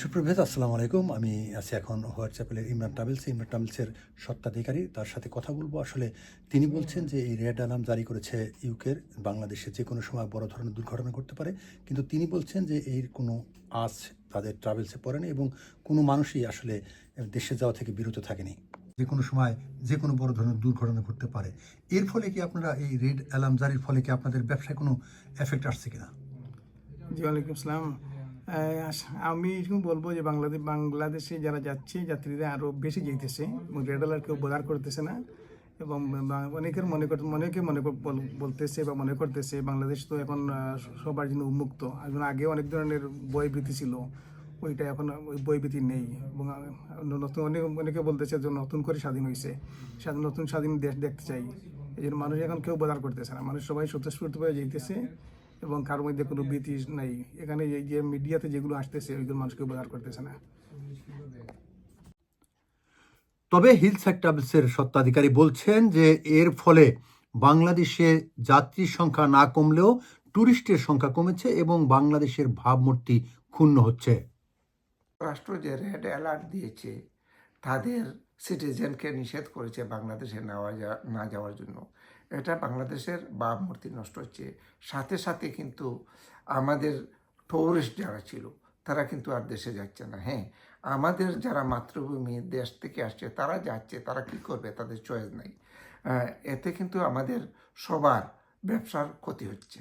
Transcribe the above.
সুপ্রভাত, আসসালামু আলাইকুম। আমি আছি এখন হোয়াটসঅ্যাপের ইমরান ট্রাভেলস। ইমরান ট্রাভেলসের সত্ত্বাধিকারী তার সাথে কথা বলব। আসলে তিনি বলছেন যে, এই রেড অ্যালার্ম জারি করেছে ইউকের বাংলাদেশে যে কোনো সময় বড় ধরনের দুর্ঘটনা ঘটতে পারে। কিন্তু তিনি বলছেন যে, এর কোনো আজ তাদের ট্রাভেলসে পড়েনি এবং কোনো মানুষই আসলে দেশে যাওয়া থেকে বিরত থাকেনি। যে কোনো সময় যে কোনো বড় ধরনের দুর্ঘটনা ঘটতে পারে। এর ফলে কি আপনারা এই রেড অ্যালার্ম জারির ফলে কি আপনাদের ব্যবসায় কোনো এফেক্ট আসছে কিনা? জি, ওয়ালাইকুম আসসালাম। আমি বলব যে বাংলাদেশ বাংলাদেশে যারা যাচ্ছে, যাত্রীরা আরও বেশি যেতেছে। রেড অ্যালার্ট কেউ বোধার করতেছে না। এবং অনেকের মনে কর অনেকে মনে বলতেছে বা মনে করতেছে, বাংলাদেশ তো এখন সবার জন্য উন্মুক্ত। আগে অনেক ধরনের বই ভীতি ছিল। ওইটা এখন ওই বই ভীতি নেই। এবং নতুন অনেক অনেকে বলতেছে যে নতুন করে স্বাধীন হয়েছে স্বাধীন নতুন স্বাধীন দেশ দেখতে চাই। এই জন্য মানুষ এখন কেউ বোধার করতেছে না। মানুষ সবাই স্বতঃস্ফূর্তভাবে যেতেছে এবং কারোর মধ্যে কোনো ভীতি নাই। এখানে এই যে মিডিয়াতে যেগুলো আসতেছে ওইগুলো মানুষকে বোঝার করতেছে না। তবে হিল ট্রাভেলসের সত্ত্বাধিকারী বলছেন যে এর ফলে বাংলাদেশে যাত্রীর সংখ্যা না কমলেও টুরিস্টের সংখ্যা কমেছে এবং বাংলাদেশের ভাবমূর্তি ক্ষুণ্ণ হচ্ছে। রাষ্ট্র যে রেড অ্যালার্ট দিয়েছে তাদের সিটিজেনকে নিষেধ করেছে বাংলাদেশে নেওয়া না যাওয়ার জন্য। এটা বাংলাদেশের বা মূর্তি নষ্ট হচ্ছে। সাথে সাথে কিন্তু আমাদের টুরিস্ট যারা ছিল, তারা কিন্তু আর দেশে যাচ্ছে না। হ্যাঁ আমাদের যারা মাতৃভূমি দেশ থেকে আসছে, তারা যাচ্ছে, তারা কি করবে তাদের চয়েস নাই। এতে কিন্তু আমাদের সবার ব্যবসার ক্ষতি হচ্ছে।